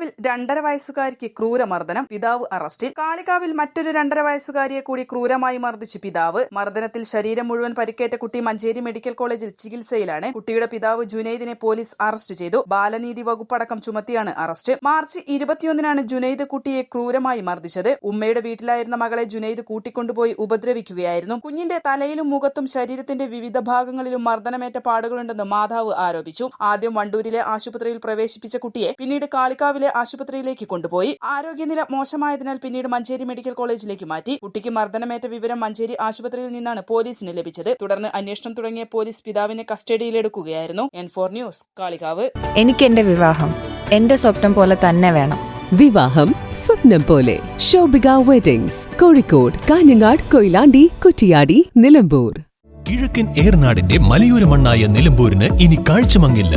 കാളിക്കാവിൽ രണ്ടര വയസ്സുകാരിക്ക് ക്രൂരമർദ്ദനം പിതാവ് അറസ്റ്റിൽ. കാളികാവിൽ മറ്റൊരു രണ്ടര വയസ്സുകാരിയെ കൂടി ക്രൂരമായി മർദ്ദിച്ച് പിതാവ്. മർദ്ദനത്തിൽ ശരീരം മുഴുവൻ പരിക്കേറ്റ കുട്ടി മഞ്ചേരി മെഡിക്കൽ കോളേജിൽ ചികിത്സയിലാണ്. കുട്ടിയുടെ പിതാവ് ജുനൈദിനെ പോലീസ് അറസ്റ്റ് ചെയ്തു. ബാലനീതി വകുപ്പടക്കം ചുമത്തിയാണ് അറസ്റ്റ്. മാർച്ച് ഇരുപത്തിയൊന്നിനാണ് ജുനൈദ് കുട്ടിയെ ക്രൂരമായി മർദ്ദിച്ചത്. ഉമ്മയുടെ വീട്ടിലായിരുന്ന മകളെ ജുനൈദ് കൂട്ടിക്കൊണ്ടുപോയി ഉപദ്രവിക്കുകയായിരുന്നു. കുഞ്ഞിന്റെ തലയിലും മുഖത്തും ശരീരത്തിന്റെ വിവിധ ഭാഗങ്ങളിലും മർദ്ദനമേറ്റ പാടുകളുണ്ടെന്ന് മാതാവ് ആരോപിച്ചു. ആദ്യം വണ്ടൂരിലെ ആശുപത്രിയിൽ പ്രവേശിപ്പിച്ച കുട്ടിയെ പിന്നീട് കാളിക്കാവിലെ ആശുപത്രിയിലേക്ക് കൊണ്ടുപോയി. ആരോഗ്യനില മോശമായതിനാൽ പിന്നീട് മഞ്ചേരി മെഡിക്കൽ കോളേജിലേക്ക് മാറ്റി. കുട്ടിക്ക് മർദ്ദനമേറ്റ വിവരം മഞ്ചേരി ആശുപത്രിയിൽ നിന്നാണ് പോലീസിന് ലഭിച്ചത്. തുടർന്ന് അന്വേഷണം തുടങ്ങിയ പോലീസ് പിതാവിനെ കസ്റ്റഡിയിലെടുക്കുകയായിരുന്നു. N four news Kalikavu. എനിക്ക് എന്റെ വിവാഹം എന്റെ സ്വപ്നം പോലെ തന്നെ വേണം. വിവാഹം സ്വപ്നം പോലെ. ശോഭിക വെഡിങ്സ് കോഴിക്കോട് കാഞ്ഞങ്ങാട് കൊയിലാണ്ടി കുറ്റിയാടി നിലമ്പൂർ. കിഴക്കൻ ഏർനാടിന്റെ മലയോര മണ്ണായ നിലമ്പൂരിന് ഇനി കാഴ്ചമങ്ങില്ല.